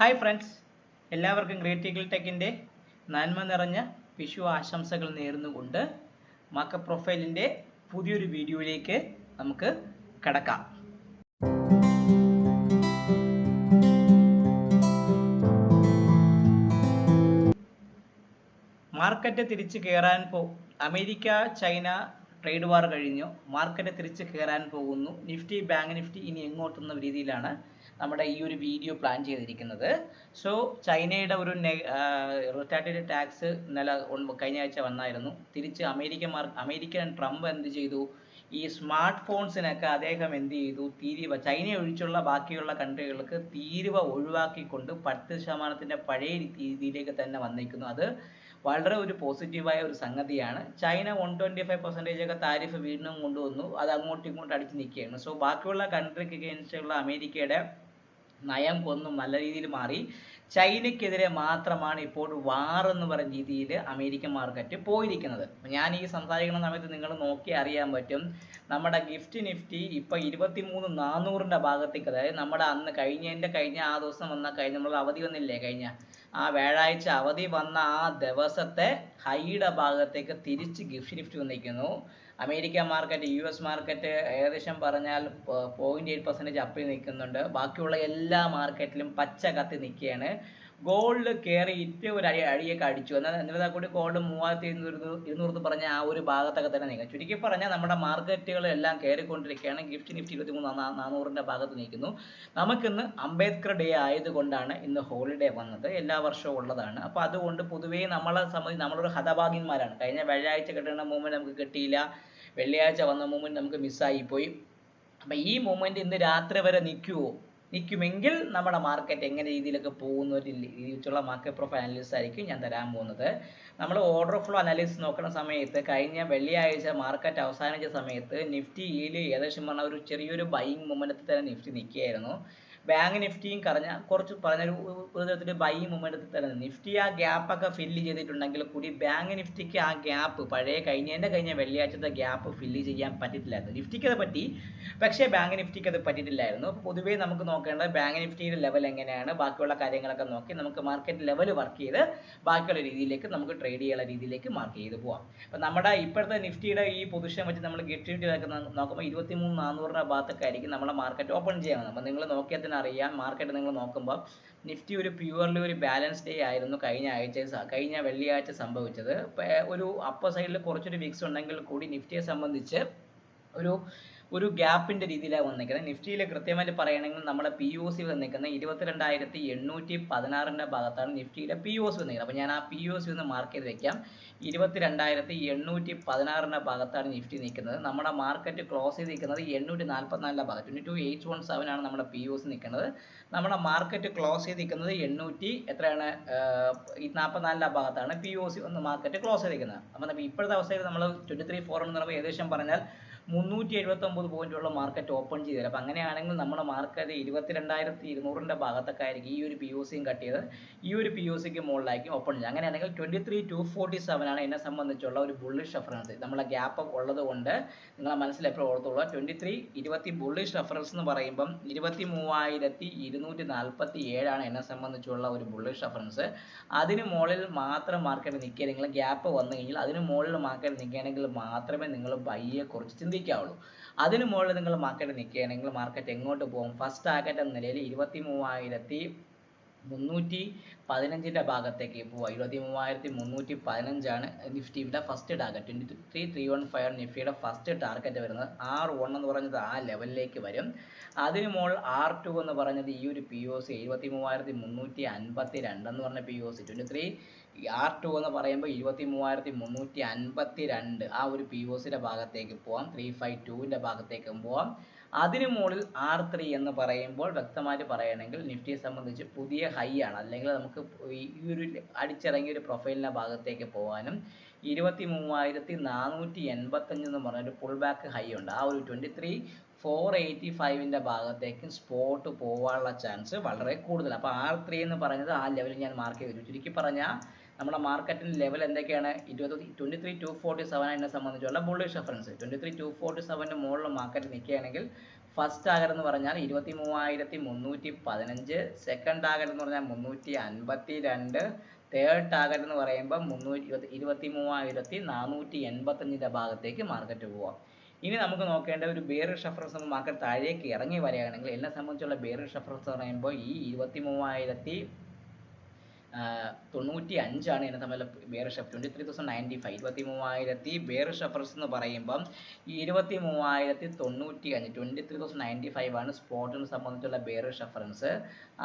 Hi friends എല്ലാവർക്കും Great Eagle ടെക്കിന്റെ നന്മ നിറഞ്ഞ വിഷു ആശംസകൾ നേർന്നുകൊണ്ട് മക്ക പ്രൊഫൈലിന്റെ പുതിയൊരു വീഡിയോയിലേക്ക് നമുക്ക് കടക്കാം. മാർക്കറ്റ് തിരിച്ച് കയറാൻ പോ അമേരിക്ക ചൈന ട്രേഡ് വാർ കഴിഞ്ഞു. മാർക്കറ്റ് തിരിച്ച് കയറാൻ പോകുന്നു. നിഫ്റ്റി ബാങ്ക് നിഫ്റ്റി ഇനി എങ്ങോട്ടെന്ന രീതിയിലാണ് നമ്മുടെ ഈ ഒരു വീഡിയോ പ്ലാൻ ചെയ്തിരിക്കുന്നത്. സോ ചൈനയുടെ ഒരു റിട്ടാർട്ടഡ് ടാക്സ് ഇന്നലെ കഴിഞ്ഞ ആഴ്ച വന്നായിരുന്നു. തിരിച്ച് അമേരിക്ക മാർ അമേരിക്കൻ ട്രംപ് എന്ത് ചെയ്തു? ഈ സ്മാർട്ട് ഫോൺസിനൊക്കെ അദ്ദേഹം എന്ത് ചെയ്തു? തീരുവ ചൈന ഒഴിച്ചുള്ള ബാക്കിയുള്ള കൺട്രികൾക്ക് തീരുവ ഒഴിവാക്കിക്കൊണ്ട് പത്ത് ശതമാനത്തിന്റെ പഴയ രീതിയിലേക്ക് തന്നെ വന്നിരിക്കുന്നു. അത് വളരെ ഒരു പോസിറ്റീവായ ഒരു സംഗതിയാണ്. China one twenty five percentage ഒക്കെ താരിഫ് വീണ്ടും കൊണ്ടുവന്നു. അത് അങ്ങോട്ടും ഇങ്ങോട്ടും അടിച്ച് നിൽക്കുകയാണ്. സോ ബാക്കിയുള്ള കൺട്രിക്ക് അഗേൻസ്റ്റുള്ള അമേരിക്കയുടെ നയം ഒന്നും നല്ല രീതിയിൽ മാറി. ചൈനയ്ക്കെതിരെ മാത്രമാണ് ഇപ്പോൾ വാർ എന്ന് പറഞ്ഞ രീതിയിൽ അമേരിക്കൻ മാർക്കറ്റ് പോയിരിക്കുന്നത്. ഞാൻ ഈ സംസാരിക്കുന്ന സമയത്ത് നിങ്ങൾ നോക്കി അറിയാൻ പറ്റും. നമ്മുടെ ഗിഫ്റ്റ് നിഫ്റ്റി ഇപ്പൊ ഇരുപത്തിമൂന്ന് നാനൂറിന്റെ ഭാഗത്തേക്ക് അതായത് നമ്മുടെ അന്ന് കഴിഞ്ഞതിന്റെ കഴിഞ്ഞ ആ ദിവസം വന്ന കഴിഞ്ഞ നമ്മൾ അവധി വന്നില്ലേ കഴിഞ്ഞ? ആ വ്യാഴാഴ്ച അവധി വന്ന ആ ദിവസത്തെ ഹൈയുടെ ഭാഗത്തേക്ക് തിരിച്ച് ഗിഫ്റ്റ് നിഫ്റ്റി വന്നിരിക്കുന്നു. America market U S market ഏകദേശം പറഞ്ഞാൽ പോയിന്റ് എയ്റ്റ് പെർസെന്റേജ് അപ്പിൽ നിൽക്കുന്നുണ്ട്. ബാക്കിയുള്ള എല്ലാ മാർക്കറ്റിലും പച്ച കത്തി നിൽക്കുകയാണ്. ഗോൾഡ് കയറിയിട്ട് ഒരു അടി അടിയൊക്കെ അടിച്ചു. എന്നാൽ എന്നിട്ട് കൂടി ഗോൾഡ് മൂവായിരത്തി ഇരുന്നൂറ് ഇരുന്നൂറ് പറഞ്ഞ ആ ഒരു ഭാഗത്തൊക്കെ തന്നെ നിൽക്കുക ചുരുക്കി പറഞ്ഞാൽ നമ്മുടെ മാർക്കറ്റുകളെല്ലാം കയറിക്കൊണ്ടിരിക്കുകയാണ്. ഗിഫ്റ്റ് നിഫ്റ്റി ഇരുപത്തി മൂന്ന് നാനൂറിന്റെ ഭാഗത്ത് നിൽക്കുന്നു. നമുക്കിന്ന് അംബേദ്കർ ഡേ ആയതുകൊണ്ടാണ് ഇന്ന് ഹോളിഡേ വന്നത്. എല്ലാ വർഷവും ഉള്ളതാണ്. അപ്പോൾ അതുകൊണ്ട് പൊതുവേ നമ്മളെ സംബന്ധിച്ച് നമ്മളൊരു ഹതഭാഗ്യന്മാരാണ്. കഴിഞ്ഞ വെള്ളിയാഴ്ച കിട്ടുന്ന മൂവ്മെന്റ് നമുക്ക് കിട്ടിയില്ല. വെള്ളിയാഴ്ച വന്ന മൂവ്മെന്റ് നമുക്ക് മിസ്സായി പോയി. അപ്പം ഈ മൂവ്മെന്റ് ഇന്ന് രാത്രി വരെ നിൽക്കുമോ നിൽക്കുമെങ്കിൽ നമ്മുടെ മാർക്കറ്റ് എങ്ങനെ രീതിയിലൊക്കെ പോകുന്ന ഒരു രീതിയിലുള്ള മാർക്കറ്റ് പ്രൊഫൈൽ അനാലിസിസ് ആയിരിക്കും ഞാൻ തരാൻ പോകുന്നത്. നമ്മൾ ഓർഡർ ഫ്ലോ അനാലിസിസ് നോക്കുന്ന സമയത്ത് കഴിഞ്ഞ വെള്ളിയാഴ്ച മാർക്കറ്റ് അവസാനിച്ച സമയത്ത് നിഫ്റ്റിയിൽ ഏകദേശം പറഞ്ഞാൽ ഒരു ചെറിയൊരു ബൈങ് മൊമെന്റത്തിൽ തന്നെ നിഫ്റ്റി നിൽക്കുകയായിരുന്നു. ബാങ്ക് നിഫ്റ്റിയും കറഞ്ഞ കുറച്ച് പറഞ്ഞ ഒരു തരത്തിൽ ബൈ മൊമെന്റത്തിൽ തന്നെ നിഫ്റ്റി ആ ഗ്യാപ്പ് ഒക്കെ ഫില്ല് ചെയ്തിട്ടുണ്ടെങ്കിൽ കൂടി ബാങ്ക് നിഫ്റ്റിക്ക് ആ ഗ്യാപ്പ് പഴയ കഴിഞ്ഞതിന്റെ കഴിഞ്ഞ വെള്ളിയാഴ്ചത്തെ ഗ്യാപ്പ് ഫില്ല് ചെയ്യാൻ പറ്റിയിട്ടില്ലായിരുന്നു. നിഫ്റ്റിക്ക് അത് പറ്റി പക്ഷേ ബാങ്ക് നിഫ്റ്റിക്ക് അത് പറ്റിയിട്ടില്ലായിരുന്നു. അപ്പോൾ പൊതുവേ നമുക്ക് നോക്കേണ്ടത് ബാങ്ക് നിഫ്റ്റിയുടെ ലെവൽ എങ്ങനെയാണ്? ബാക്കിയുള്ള കാര്യങ്ങളൊക്കെ നോക്കി നമുക്ക് മാർക്കറ്റ് ലെവൽ വർക്ക് ചെയ്ത് ബാക്കിയുള്ള രീതിയിലേക്ക് നമുക്ക് ട്രേഡ് ചെയ്യാനുള്ള രീതിയിലേക്ക് മാർക്ക് ചെയ്ത് പോവാം. അപ്പോൾ നമ്മുടെ ഇപ്പോഴത്തെ നിഫ്റ്റിയുടെ ഈ പൊസിഷൻ വെച്ച് നമ്മൾ ഗെറ്റ് നോക്കുമ്പോൾ ഇരുപത്തി മൂന്ന് ഭാഗത്തൊക്കെ ആയിരിക്കും നമ്മുടെ മാർക്കറ്റ് ഓപ്പൺ ചെയ്യുന്നത് അപ്പോൾ നിങ്ങൾ നോക്കിയാൽ തന്നെ അറിയാം മാർക്കറ്റ് നിങ്ങൾ നോക്കുമ്പോൾ നിഫ്റ്റി ഒരു പ്യുവർലി ഒരു ബാലൻസ് ഡേ ആയിരുന്നു കഴിഞ്ഞ ആഴ്ച കഴിഞ്ഞ വെള്ളിയാഴ്ച സംഭവിച്ചത്. ഒരു അപ്പർ സൈഡിൽ കുറച്ചൊരു വിക്സ് ഉണ്ടെങ്കിൽ കൂടി നിഫ്റ്റിയെ സംബന്ധിച്ച് ഒരു ഒരു ഗ്യാപ്പിന്റെ രീതിയിലാണ് വന്നിരിക്കുന്നത്. നിഫ്റ്റിയിൽ കൃത്യമായിട്ട് പറയുകയാണെങ്കിൽ നമ്മുടെ പി ഒ സി വന്നിരിക്കുന്നത് ഇരുപത്തിരണ്ടായിരത്തി എണ്ണൂറ്റി പതിനാറിന്റെ ഭാഗത്താണ് നിഫ്റ്റിയുടെ പി ഒ സി വന്നിരിക്കുന്നത് അപ്പോൾ ഞാൻ ആ പി ഒ സി ഒന്ന് മാർക്ക് ചെയ്ത് വെക്കാം. ഇരുപത്തിരണ്ടായിരത്തി എണ്ണൂറ്റി പതിനാറിന്റെ ഭാഗത്താണ് നിഫ്റ്റി നിൽക്കുന്നത്. നമ്മുടെ മാർക്കറ്റ് ക്ലോസ് ചെയ്ത് നിൽക്കുന്നത് എണ്ണൂറ്റി നാൽപ്പത്തിനാലിന്റെ ഭാഗത്ത്. Twenty two eight one seven ആണ് നമ്മുടെ പി സി നിൽക്കുന്നത്. നമ്മുടെ മാർക്കറ്റ് ക്ലോസ് ചെയ്ത് നിൽക്കുന്നത് എണ്ണൂറ്റി എത്രയാണ്? ഈ നാൽപ്പത്തിനാലിന്റെ ഭാഗത്താണ് പി യു സി ഒന്ന് മാർക്കറ്റ് ക്ലോസ് ചെയ്തിരിക്കുന്നത് അപ്പോൾ ഇപ്പോഴത്തെ അവസ്ഥയിൽ നമ്മൾ ട്വന്റി ത്രീ ഫോർ എന്ന് പറയുമ്പോൾ ഏകദേശം പറഞ്ഞാൽ മുന്നൂറ്റി എഴുപത്തി ഒമ്പത് പോയിന്റുള്ള മാർക്കറ്റ് ഓപ്പൺ ചെയ്തത് അപ്പം അങ്ങനെയാണെങ്കിൽ നമ്മുടെ മാർക്കറ്റ് ഇരുപത്തിരണ്ടായിരത്തി ഇരുന്നൂറിന്റെ ഭാഗത്തൊക്കെ ആയിരിക്കും ഈ ഒരു പി ഒ സിയും കട്ട് ചെയ്ത് ഈ ഒരു പി ഒ സിക്ക് മുകളിലായിരിക്കും ഓപ്പൺ ചെയ്തത്. അങ്ങനെയാണെങ്കിൽ twenty three two forty seven ആണ് എന്നെ സംബന്ധിച്ചുള്ള ഒരു ബുള്ളിഷ് റെഫറൻസ് നമ്മളെ ഗ്യാപ്പ് ഉള്ളത് കൊണ്ട് നിങ്ങളെ മനസ്സിൽ എപ്പോഴും ഓർത്തുള്ളൂ ട്വന്റി ത്രീ ഇരുപത്തി ബുള്ളിഷ് റെഫറൻസ് എന്ന് പറയുമ്പം ഇരുപത്തി മൂവായിരത്തി ഇരുന്നൂറ്റി നാൽപ്പത്തി ഏഴാണ് എന്നെ സംബന്ധിച്ചുള്ള ഒരു ബുള്ളിഷ് റെഫറൻസ് അതിന് മുകളിൽ മാത്രം മാർക്കറ്റ് നിൽക്കുക. നിങ്ങൾ ഗ്യാപ്പ് വന്നു കഴിഞ്ഞാൽ അതിന് മുകളിൽ മാർക്കറ്റ് നിൽക്കുകയാണെങ്കിൽ മാത്രമേ നിങ്ങൾ ബൈയെ കുറിച്ച് ചിന്തിക്കാവുള്ളൂ അതിനു മുകളിൽ നിങ്ങൾ മാർക്കറ്റ് നിൽക്കുകയാണെങ്കിൽ മാർക്കറ്റ് എങ്ങോട്ട് പോകും? ഫസ്റ്റ് ടാർഗറ്റ് എന്ന നിലയിൽ ഇരുപത്തി മൂവായിരത്തി മുന്നൂറ്റി പതിനഞ്ചിന്റെ ഭാഗത്തേക്ക് പോവുക. ഇരുപത്തി മൂവായിരത്തി മുന്നൂറ്റി പതിനഞ്ചാണ് നിഫ്റ്റിയുടെ first target twenty three three one five നിഫ്റ്റിയുടെ ഫസ്റ്റ് ടാർഗറ്റ് വരുന്നത് ആർ വൺ എന്ന് പറഞ്ഞത് ആ ലെവലിലേക്ക് വരും. അതിന് മുകളിൽ ആർ ടു എന്ന് പറഞ്ഞത് ഈ ഒരു പി ഒ സി എഴുപത്തി മൂവായിരത്തി മുന്നൂറ്റി അൻപത്തി രണ്ട് എന്ന് പറഞ്ഞ P O C twenty three R two എന്ന് പറയുമ്പോൾ ഇരുപത്തി മൂവായിരത്തി മുന്നൂറ്റി അൻപത്തി രണ്ട് ആ ഒരു പി ഒ സിയുടെ ഭാഗത്തേക്ക് പോവാം. ത്രീ ഫൈവ് ടുവിന്റെ ഭാഗത്തേക്കും പോവാം. അതിന് മുകളിൽ ആർ ത്രീ എന്ന് പറയുമ്പോൾ വ്യക്തമായിട്ട് പറയുകയാണെങ്കിൽ നിഫ്റ്റിയെ സംബന്ധിച്ച് പുതിയ ഹൈ ആണ്. അല്ലെങ്കിൽ നമുക്ക് ഈ ഒരു അടിച്ചിറങ്ങിയ ഒരു പ്രൊഫൈലിന്റെ ഭാഗത്തേക്ക് പോകാനും ഇരുപത്തി മൂവായിരത്തി നാനൂറ്റി എൺപത്തഞ്ച് എന്ന് പറഞ്ഞൊരു പുൾ ബാക്ക് ഹൈ ഉണ്ട്. ആ ഒരു ട്വന്റി ത്രീ ഫോർ എയ്റ്റി ഫൈവിന്റെ ഭാഗത്തേക്ക് സ്പോട്ട് പോകാനുള്ള ചാൻസ് വളരെ കൂടുതലാണ് അപ്പോൾ ആർ ത്രീ എന്ന് പറയുന്നത് ആ ലെവലിൽ ഞാൻ മാർക്ക് ചെയ്തു. ചുരുക്കി പറഞ്ഞാൽ നമ്മുടെ മാർക്കറ്റിന്റെ ലെവൽ എന്തൊക്കെയാണ്? ഇരുപത്തി twenty three two forty seven എന്നെ സംബന്ധിച്ചുള്ള bullish reference twenty three two forty സെവന്റെ മുകളിൽ മാർക്കറ്റ് നിൽക്കുകയാണെങ്കിൽ ഫസ്റ്റ് ടാർഗറ്റ് എന്ന് പറഞ്ഞാൽ ഇരുപത്തി മൂവായിരത്തി മുന്നൂറ്റി പതിനഞ്ച് സെക്കൻഡ് ടാർഗറ്റ് എന്ന് പറഞ്ഞാൽ മുന്നൂറ്റി അൻപത്തി രണ്ട് തേർഡ് ടാർഗറ്റ് എന്ന് പറയുമ്പോൾ മുന്നൂറ്റി ഇരുപത്തി മൂവായിരത്തി നാനൂറ്റി എൺപത്തഞ്ചിന്റെ ഭാഗത്തേക്ക് മാർക്കറ്റ് പോവാം. ഇനി നമുക്ക് നോക്കേണ്ട ഒരു ബേറിഷ് റെഫറൻസ് മാർക്കറ്റ് താഴേക്ക് ഇറങ്ങി വരികയാണെങ്കിൽ എന്നെ സംബന്ധിച്ചുള്ള ബേറിഷ് റെഫറൻസ് എന്ന് പറയുമ്പോൾ ഈ ഇരുപത്തി മൂവായിരത്തി തൊണ്ണൂറ്റി അഞ്ചാണ് എന്നെ തമ്മിൽ ref twenty three thousand ninety five ഇരുപത്തി മൂവായിരത്തി റെഫറൻസ് എന്ന് പറയുമ്പം ഈ ഇരുപത്തി മൂവായിരത്തി തൊണ്ണൂറ്റി അഞ്ച് twenty three thousand ninety five ആണ് സ്പോട്ടിനെ സംബന്ധിച്ചുള്ള ബേറിഷ് റെഫറൻസ്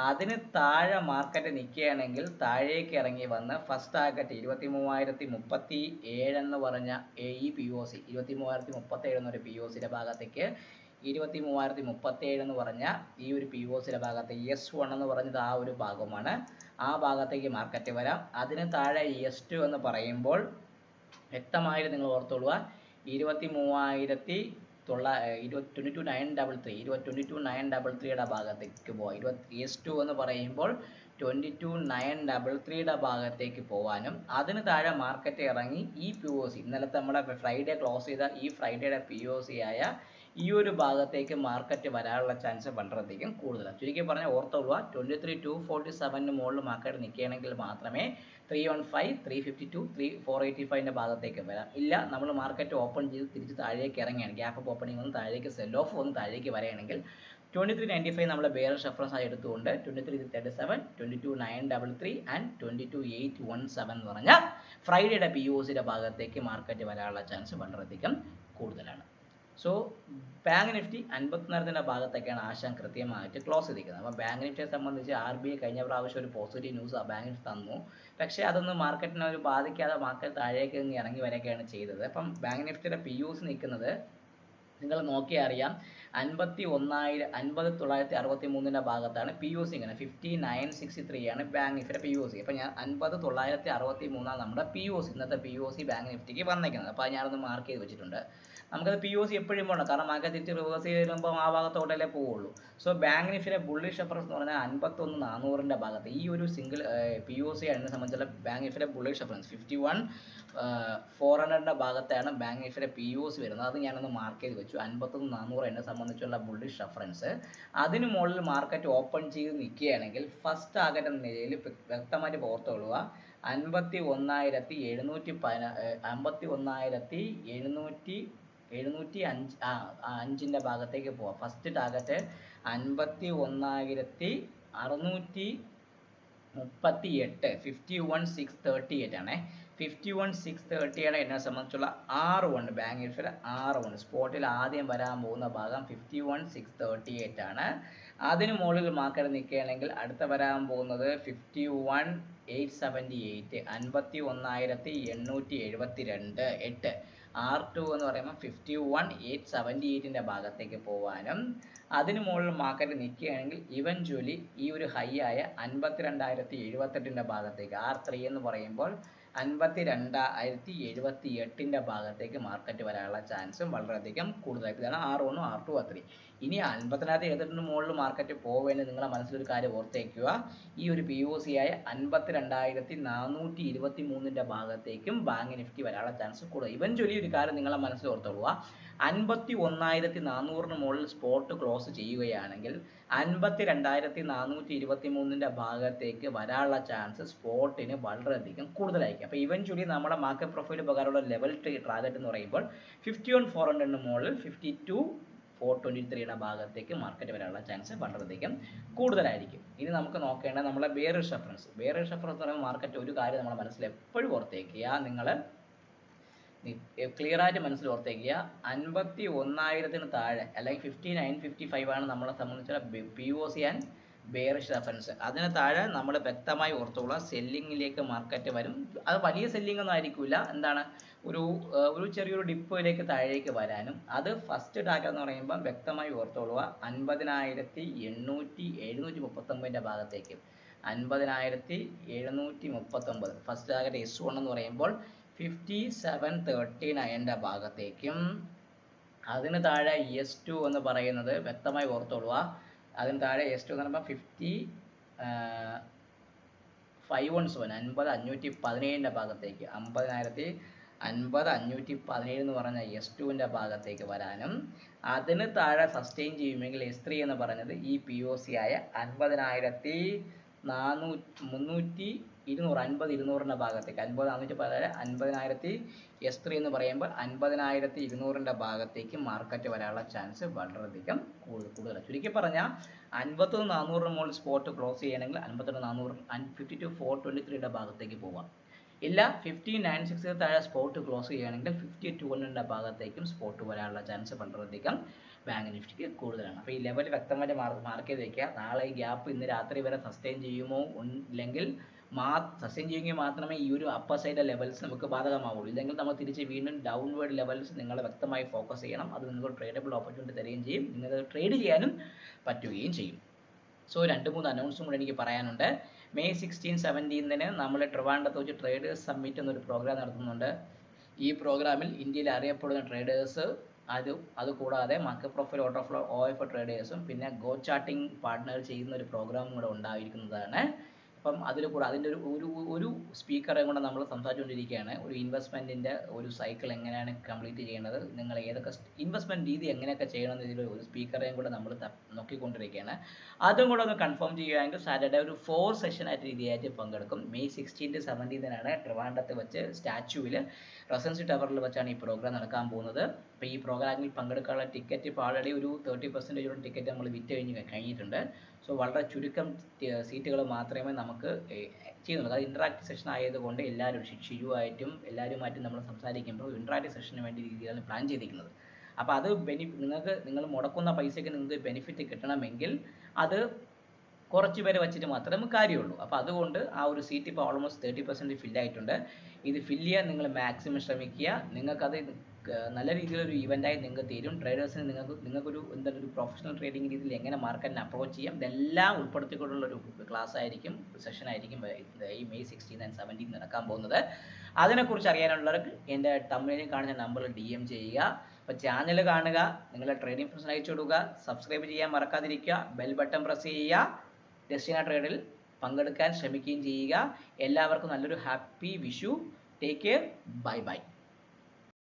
അതിന് താഴെ മാർക്കറ്റ് നിൽക്കുകയാണെങ്കിൽ താഴേക്ക് ഇറങ്ങി വന്ന് ഫസ്റ്റ് ടാർഗറ്റ് ഇരുപത്തി മൂവായിരത്തി മുപ്പത്തി ഏഴെന്ന് പറഞ്ഞ ഈ പി ഒ സി ഇരുപത്തി മൂവായിരത്തി മുപ്പത്തി ഏഴ് എന്നൊരു പി ഒ സിയുടെ ഭാഗത്തേക്ക് ഇരുപത്തി മൂവായിരത്തി മുപ്പത്തി ഏഴ് എന്ന് പറഞ്ഞ ഈ ഒരു പി ഒ സിയുടെ ഭാഗത്ത് എസ് വൺ എന്ന് പറഞ്ഞത് ആ ഒരു ഭാഗമാണ് ആ ഭാഗത്തേക്ക് മാർക്കറ്റ് വരാം. അതിന് താഴെ എസ് ടു എന്ന് പറയുമ്പോൾ വ്യക്തമായിട്ട് നിങ്ങൾ ഓർത്തോളുക ഇരുപത്തി മൂവായിരത്തി തൊള്ള ഇരുപത്തി twenty two nine double three ഇരുപത്തി ട്വന്റി ടു നയൻ ഡബിൾ ത്രീയുടെ ഭാഗത്തേക്ക് പോവാം. ഇരുപത്തി എസ് ടു എന്ന് പറയുമ്പോൾ ട്വന്റി ടു നയൻ ഡബിൾ ത്രീയുടെ ഭാഗത്തേക്ക് പോകാനും അതിന് താഴെ മാർക്കറ്റ് ഇറങ്ങി ഈ പി ഒ സി ഇന്നലത്തെ നമ്മുടെ ഫ്രൈഡേ ക്ലോസ് ചെയ്ത ഈ ഫ്രൈഡേയുടെ പി ഒ സി ആയ ഈ ഒരു ഭാഗത്തേക്ക് മാർക്കറ്റ് വരാനുള്ള ചാൻസ് വളരെയധികം കൂടുതലാണ്. ചുരുക്കി പറഞ്ഞാൽ ഓർത്തോളുക ട്വന്റി ത്രീ ടു ഫോർട്ടി സെവനിന് മുകളിൽ മാർക്കറ്റ് നിൽക്കുകയാണെങ്കിൽ മാത്രമേ three one five three fifty two three four eighty ഫൈവിന്റെ ഭാഗത്തേക്ക് വരാം. ഇല്ല നമ്മൾ മാർക്കറ്റ് ഓപ്പൺ ചെയ്ത് തിരിച്ച് താഴേക്ക് ഇറങ്ങുകയാണ്. ഗ്യാപ്പ് ഓപ്പണിംഗ് വന്ന് താഴേക്ക് സെൽ ഓഫ് ഒന്ന് താഴേക്ക് വരികയാണെങ്കിൽ ട്വന്റി ത്രീ നയന്റി ഫൈവ് നമ്മുടെ ബേർ റെഫറൻസ് ആയി എടുത്തുകൊണ്ട് twenty three thirty seven twenty two nine double three and twenty two eight one seven എന്ന് പറഞ്ഞാൽ ഫ്രൈഡേയുടെ പി ഒ സിയുടെ ഭാഗത്തേക്ക് മാർക്കറ്റ് വരാനുള്ള ചാൻസ് വളരെയധികം കൂടുതലാണ്. സോ ബാങ്ക് നിഫ്റ്റി അൻപത്തിനായിരത്തിന്റെ ഭാഗത്തൊക്കെയാണ് ആശാൻ കൃത്യമായിട്ട് ക്ലോസ് ചെയ്തിരിക്കുന്നത്. അപ്പോൾ ബാങ്ക് നിഫ്റ്റിയെ സംബന്ധിച്ച് ആർ ബി ഐ കഴിഞ്ഞ പ്രാവശ്യം ഒരു പോസിറ്റീവ് ന്യൂസ് ആ ബാങ്ക് നിഫ്റ്റി തന്നു. പക്ഷേ അതൊന്നും മാർക്കറ്റിനെ ഒരു ബാധിക്കാതെ മാർക്കറ്റ് താഴേക്ക് ഇറങ്ങി വരികയാണ് ചെയ്തത്. അപ്പം ബാങ്ക് നിഫ്റ്റിയുടെ പി യൂസ് നിൽക്കുന്നത് നിങ്ങൾ നോക്കിയാൽ അറിയാം. അൻപത്തി ഒന്നായിരം അൻപത് തൊള്ളായിരത്തി അറുപത്തി മൂന്നിന്റെ ഭാഗത്താണ് പി യു സി ഇങ്ങനെ ഫിഫ്റ്റി നയൻ സിക്സ്റ്റി ത്രീ ആണ് ബാങ്ക് നിഫ്റ്റിയുടെ പി യു സി അപ്പോൾ ഞാൻ അൻപത് തൊള്ളായിരത്തി അറുപത്തി മൂന്നാണ് നമ്മുടെ പി യു സി ഇന്നത്തെ പി യു സി ബാങ്ക് നിഫ്റ്റിക്ക് വന്നിരിക്കുന്നത് അപ്പോൾ ഞാനൊന്ന് മാർക്ക് ചെയ്ത് വെച്ചിട്ടുണ്ട്. നമുക്കത് പി ഒ സി എപ്പോഴും പോകണം കാരണം മാർക്കറ്റ് തിരിച്ച് റിവേഴ്സ് ചെയ്ത് വരുമ്പോൾ ആ ഭാഗത്തോട്ടല്ലേ പോവുള്ളൂ. സോ ബാങ്ക് നിഫ്റ്റിലെ ബുള്ളിഷ് റെഫറൻസ് എന്ന് പറഞ്ഞാൽ അൻപത്തൊന്ന് നാനൂറിന്റെ ഭാഗത്ത്. ഈ ഒരു സിംഗിൾ പി ഒ സി അതിനെ സംബന്ധിച്ചുള്ള bank നിഫ്റ്റിലെ bullish reference fifty one four ഹൺഡ്രഡിന്റെ ഭാഗത്താണ് ബാങ്ക് നിഫ്റ്റിലെ പി ഒ സി വരുന്നത്. അത് ഞാനൊന്ന് മാർക്ക് ചെയ്ത് വെച്ചു. അൻപത്തൊന്ന് നാനൂറ് എന്നെ സംബന്ധിച്ചുള്ള ബുള്ളിഷ് റെഫറൻസ് അതിന് മുകളിൽ മാർക്കറ്റ് ഓപ്പൺ ചെയ്ത് നിൽക്കുകയാണെങ്കിൽ ഫസ്റ്റ് ടാർഗറ്റ് എന്ന നിലയിൽ വ്യക്തമായിട്ട് പുറത്തുകൊള്ളുക അൻപത്തി ഒന്നായിരത്തി എഴുന്നൂറ്റി പതിന അമ്പത്തി ഒന്നായിരത്തി എഴുന്നൂറ്റി എഴുന്നൂറ്റി അഞ്ച് ആ അഞ്ചിന്റെ ഭാഗത്തേക്ക് പോവാം. ഫസ്റ്റ് ടാർഗറ്റ് അൻപത്തി ഒന്നായിരത്തി അറുന്നൂറ്റി മുപ്പത്തി എട്ട് fifty one six thirty eight ആണേ ഫിഫ്റ്റി വൺ സിക്സ് തേർട്ടിയാണ് എന്നെ സംബന്ധിച്ചുള്ള ആറ് വൺ ബാങ്ക് നിഫ്റ്റിയുടെ ആറ് വൺ സ്പോട്ടിൽ ആദ്യം വരാൻ പോകുന്ന ഭാഗം fifty one six thirty eight ആണ്. അതിന് മുകളിൽ മാർക്കറ്റ് നിൽക്കുകയാണെങ്കിൽ അടുത്ത വരാൻ പോകുന്നത് fifty one eight seventy eight അൻപത്തി ഒന്നായിരത്തി എണ്ണൂറ്റി എഴുപത്തി രണ്ട് എട്ട്. ആർ ടു എന്ന് പറയുമ്പോൾ ഫിഫ്റ്റി വൺ എയ്റ്റ് സെവന്റി എയ്റ്റിന്റെ ഭാഗത്തേക്ക് പോകാനും അതിന് മുകളിൽ മാർക്കറ്റ് നിൽക്കുകയാണെങ്കിൽ ഇവൻച്വലി ഈ ഒരു ഹൈ ആയ അൻപത്തിരണ്ടായിരത്തി എഴുപത്തെട്ടിന്റെ ഭാഗത്തേക്ക് ആർ ത്രീ എന്ന് പറയുമ്പോൾ അൻപത്തി രണ്ടായിരത്തി എഴുപത്തി എട്ടിന്റെ ഭാഗത്തേക്ക് മാർക്കറ്റ് വരാനുള്ള ചാൻസും വളരെയധികം കൂടുതലായിട്ട് ഇതാണ് ആർ വണ്ണും ആർ ടു ആർ ത്രീ ഇനി അൻപത്തിനായിരത്തി എഴുപത്തെട്ടിന് മുകളിൽ മാർക്കറ്റ് പോവേണ്ടത് നിങ്ങളുടെ മനസ്സിലൊരു കാര്യം ഓർത്തേക്കുക. ഈ ഒരു പി ഒ സി ആയ അൻപത്തി രണ്ടായിരത്തി നാനൂറ്റി ഇരുപത്തി മൂന്നിന്റെ ഭാഗത്തേക്കും ബാങ്ക് നിഫ്റ്റി വരാനുള്ള ചാൻസ് കൂടുതൽ. ഇവൻച്വലി ഒരു കാര്യം നിങ്ങളെ മനസ്സിൽ ഓർത്തോളുക. അൻപത്തി ഒന്നായിരത്തി നാനൂറിന് മുകളിൽ സ്പോട്ട് ക്ലോസ് ചെയ്യുകയാണെങ്കിൽ അൻപത്തി രണ്ടായിരത്തി നാനൂറ്റി ഇരുപത്തി മൂന്നിന്റെ ഭാഗത്തേക്ക് വരാനുള്ള ചാൻസ് സ്പോട്ടിന് വളരെയധികം കൂടുതലായിരിക്കും. അപ്പോൾ ഇവൻച്വലി നമ്മുടെ മാർക്കറ്റ് പ്രൊഫൈൽ പ്രകാരമുള്ള ലെവൽ ടാർഗറ്റ് എന്ന് പറയുമ്പോൾ ഫിഫ്റ്റി വൺ ഫോർ ഹൺഡ്രഡിന് മുകളിൽ ഫിഫ്റ്റി ടു ഫോർ ട്വന്റി ത്രീയുടെ ഭാഗത്തേക്ക് മാർക്കറ്റ് വരാനുള്ള ചാൻസ് വളരെയധികം കൂടുതലായിരിക്കും. ഇനി നമുക്ക് നോക്കേണ്ടത് നമ്മുടെ ബേറിഷ് റെഫറൻസ് ബേറിഷ് റെഫറൻസ് എന്ന് പറയുമ്പോൾ മാർക്കറ്റ് ഒരു കാര്യം നമ്മുടെ മനസ്സിൽ എപ്പോഴും ഓർത്തേക്കുക നിങ്ങൾ ക്ലിയർ ആയിട്ട് മനസ്സിൽ ഓർത്തേക്കുക. അൻപത്തി ഒന്നായിരത്തിന് താഴെ അല്ലെങ്കിൽ ഫിഫ്റ്റി നയൻ ഫിഫ്റ്റി ഫൈവ് ആണ് നമ്മളെ സംബന്ധിച്ചുള്ള P O C and bearish reference അതിന് താഴെ നമ്മൾ വ്യക്തമായി ഓർത്തുകൊള്ളുക സെല്ലിങ്ങിലേക്ക് മാർക്കറ്റ് വരും. അത് വലിയ സെല്ലിംഗ് ഒന്നും ആയിരിക്കില്ല എന്താണ്? ഒരു ഒരു ചെറിയൊരു ഡിപ്പോയിലേക്ക് താഴേക്ക് വരാനും. അത് ഫസ്റ്റ് ടാർഗറ്റ് എന്ന് പറയുമ്പോൾ വ്യക്തമായി ഓർത്തോളുക അൻപതിനായിരത്തി എണ്ണൂറ്റി എഴുന്നൂറ്റി മുപ്പത്തൊമ്പതിന്റെ ഭാഗത്തേക്ക്. അൻപതിനായിരത്തി എഴുന്നൂറ്റി മുപ്പത്തൊമ്പത് ഫസ്റ്റ് ടാർഗറ്റ് എസ് വൺ എന്ന് പറയുമ്പോൾ ഫിഫ്റ്റി സെവൻ തേർട്ടി നയന്റെ ഭാഗത്തേക്കും. അതിന് താഴെ എസ് ടു എന്ന് പറയുന്നത് വ്യക്തമായി ഓർത്തോളുക. അതിന് താഴെ എസ് ടു എന്ന് പറയുമ്പോൾ ഫിഫ്റ്റി ഫൈവ് വൺ സെവൻ അൻപത് അഞ്ഞൂറ്റി പതിനേഴിന്റെ ഭാഗത്തേക്ക്. അമ്പതിനായിരത്തി അൻപത് അഞ്ഞൂറ്റി പതിനേഴ് എന്ന് പറഞ്ഞ എസ് ടുവിന്റെ ഭാഗത്തേക്ക് വരാനും അതിന് താഴെ സസ്റ്റെയിൻ ചെയ്യുമെങ്കിൽ എസ് ത്രീ എന്ന് പറഞ്ഞത് ഈ പി ഒ സി ആയ അൻപതിനായിരത്തി നാനൂ മുന്നൂറ്റി ഇരുന്നൂറ് അൻപത് ഇരുന്നൂറിന്റെ ഭാഗത്തേക്ക്. അൻപത് നാനൂറ്റി പതിനേഴ് അൻപതിനായിരത്തി എസ് ത്രീ എന്ന് പറയുമ്പോൾ അൻപതിനായിരത്തി ഇരുന്നൂറിന്റെ ഭാഗത്തേക്ക് മാർക്കറ്റ് വരാനുള്ള ചാൻസ് വളരെയധികം കൂടുതൽ കൂടുതലാണ് ചുരുക്കി പറഞ്ഞാൽ അൻപത്തൊന്ന് നാനൂറിന് മുകളിൽ സ്പോട്ട് ക്ലോസ് ചെയ്യണമെങ്കിൽ അൻപത്തൊന്ന് നാനൂറ് ഫിഫ്റ്റി ടു ഫോർ ട്വന്റി ത്രീയുടെ ഭാഗത്തേക്ക് പോവാം. ഇല്ല ഫിഫ്റ്റി നയൻ സിക്സ് താഴെ സ്പോട്ട് ക്ലോസ് ചെയ്യുകയാണെങ്കിൽ ഫിഫ്റ്റി ടു ഹൺഡ്രഡിന്റെ ഭാഗത്തേക്കും സ്പോട്ട് വരാനുള്ള ചാൻസ് വളരെയധികം ബാങ്ക് നിഫ്റ്റിക്ക് കൂടുതലാണ്. അപ്പോൾ ഈ ലെവൽ വ്യക്തമായിട്ട് മാർക്ക് ചെയ്ത് വെക്കുക. നാളെ ഈ ഗ്യാപ്പ് ഇന്ന് രാത്രി വരെ സസ്റ്റെയിൻ ചെയ്യുമോ? ഇല്ലെങ്കിൽ മാ ചെയ്യുമെങ്കിൽ മാത്രമേ ഈ ഒരു അപ്പർ സൈഡ് ലെവൽസ് നമുക്ക് ബാധകമാവുള്ളൂ. ഇല്ലെങ്കിൽ നമ്മൾ തിരിച്ച് വീണ്ടും ഡൗൺവേർഡ് ലെവൽസ് നിങ്ങൾ വ്യക്തമായി ഫോക്കസ് ചെയ്യണം. അത് നിങ്ങൾക്ക് ട്രേഡബിൾ ഓപ്പർച്യൂണിറ്റി തരികയും ചെയ്യും. നിങ്ങൾക്ക് ട്രേഡ് ചെയ്യാനും പറ്റുകയും ചെയ്യും. സോ രണ്ട് മൂന്ന് അനൗൺസും കൂടെ എനിക്ക് പറയാനുണ്ട്. മെയ് സിക്സ്റ്റീൻ സെവന്റീൻതിന് നമ്മൾ ട്രിവാൻഡത്ത് വെച്ച് ട്രേഡേഴ്സ് സമ്മിറ്റ് എന്നൊരു പ്രോഗ്രാം നടത്തുന്നുണ്ട്. ഈ പ്രോഗ്രാമിൽ ഇന്ത്യയിൽ അറിയപ്പെടുന്ന ട്രേഡേഴ്സ് അത് അതുകൂടാതെ market profile auto flow O F ട്രേഡേഴ്സും പിന്നെ ഗോ ചാർട്ടിംഗ് പാർട്ട്ണർ ചെയ്യുന്ന ഒരു പ്രോഗ്രാമും കൂടെ ഉണ്ടായിരിക്കുന്നതാണ്. അപ്പം അതിൽ കൂടെ അതിന്റെ ഒരു ഒരു ഒരു സ്പീക്കറെ കൂടെ നമ്മൾ സംസാരിച്ചുകൊണ്ടിരിക്കുകയാണ് ഒരു ഇൻവെസ്റ്റ്മെന്റിന്റെ ഒരു സൈക്കിൾ എങ്ങനെയാണ് കംപ്ലീറ്റ് ചെയ്യുന്നത് നിങ്ങൾ ഏതൊക്കെ ഇൻവെസ്റ്റ്മെന്റ് രീതി എങ്ങനെയൊക്കെ ചെയ്യണം എന്നതിൽ ഒരു സ്പീക്കറെയും കൂടെ നമ്മൾ നോക്കിക്കൊണ്ടിരിക്കുകയാണ് അതും കൂടെ ഒന്ന് കൺഫേം ചെയ്യുകയാണെങ്കിൽ സാറ്റർഡേ ഒരു ഫോർ സെഷൻ ആയിട്ട് രീതിയായിട്ട് പങ്കെടുക്കും. മെയ് സിക്സ്റ്റീൻ ടു സെവന്റീനാണ് ട്രിവാൻഡത്ത് വെച്ച് സ്റ്റാച്യുവിൽ റെസൻസി ടവറിൽ വെച്ചാണ് ഈ പ്രോഗ്രാം നടക്കാൻ പോകുന്നത്. അപ്പോൾ ഈ പ്രോഗ്രാമിൽ പങ്കെടുക്കാനുള്ള ടിക്കറ്റ് ഇപ്പോൾ ആൾറെഡി ഒരു തേർട്ടി പെർസെന്റേജോളം ടിക്കറ്റ് നമ്മൾ വിറ്റ് കഴിഞ്ഞ് കഴിഞ്ഞിട്ടുണ്ട്. സോ വളരെ ചുരുക്കം സീറ്റുകൾ മാത്രമേ നമുക്ക് ചെയ്യുന്നുള്ളൂ. അത് ഇൻട്രാക്റ്റീവ് സെഷൻ ആയതുകൊണ്ട് എല്ലാവരും ഷിജുവായിട്ടും എല്ലാവരുമായിട്ടും നമ്മൾ സംസാരിക്കുമ്പോൾ ഇൻട്രാക്റ്റീവ് സെഷന് വേണ്ടി രീതിയിലാണ് പ്ലാൻ ചെയ്തിരിക്കുന്നത്. അപ്പോൾ അത് ബെനി നിങ്ങൾക്ക് നിങ്ങൾ മുടക്കുന്ന പൈസയ്ക്ക് നിങ്ങൾക്ക് ബെനിഫിറ്റ് കിട്ടണമെങ്കിൽ അത് കുറച്ച് പേരെ വെച്ചിട്ട് മാത്രമേ കാര്യമുള്ളൂ. അപ്പോൾ അതുകൊണ്ട് ആ ഒരു സീറ്റ് ഇപ്പോൾ ഓൾമോസ്റ്റ് തേർട്ടി പെർസെന്റ് ഫില്ലായിട്ടുണ്ട് ഇത് ഫില്ല് ചെയ്യാൻ നിങ്ങൾ മാക്സിമം ശ്രമിക്കുക. നിങ്ങൾക്കത് നല്ല രീതിയിലൊരു ഇവന്റായി നിങ്ങൾക്ക് തരും. ട്രേഡേഴ്സിന് നിങ്ങൾക്ക് നിങ്ങൾക്കൊരു എന്താ ഒരു പ്രൊഫഷണൽ ട്രേഡിംഗ് രീതിയിൽ എങ്ങനെ മാർക്കറ്റിനെ അപ്രോച്ച് ചെയ്യാം ഇതെല്ലാം ഉൾപ്പെടുത്തിക്കൊണ്ടുള്ള ഒരു ക്ലാസ് ആയിരിക്കും സെഷൻ ആയിരിക്കും ഈ മെയ് സിക്സ്റ്റീൻ ആൻഡ് സെവന്റീൻ നടക്കാൻ പോകുന്നത്. അതിനെക്കുറിച്ച് അറിയാനുള്ളവർക്ക് എന്റെ തമിഴിൽ കാണുന്ന നമ്പറിൽ ഡി എം ചെയ്യുക. അപ്പോൾ ചാനൽ കാണുക നിങ്ങളുടെ ട്രേഡിംഗ് ഫ്രണ്ട്സിന് അയച്ചു കൊടുക്കുക സബ്സ്ക്രൈബ് ചെയ്യാൻ മറക്കാതിരിക്കുക ബെൽ ബട്ടൺ പ്രസ് ചെയ്യുക ഡെസ്റ്റിന ട്രേഡിൽ പങ്കെടുക്കാൻ ശ്രമിക്കുകയും ചെയ്യുക. എല്ലാവർക്കും നല്ലൊരു happy Vishu take care bye bye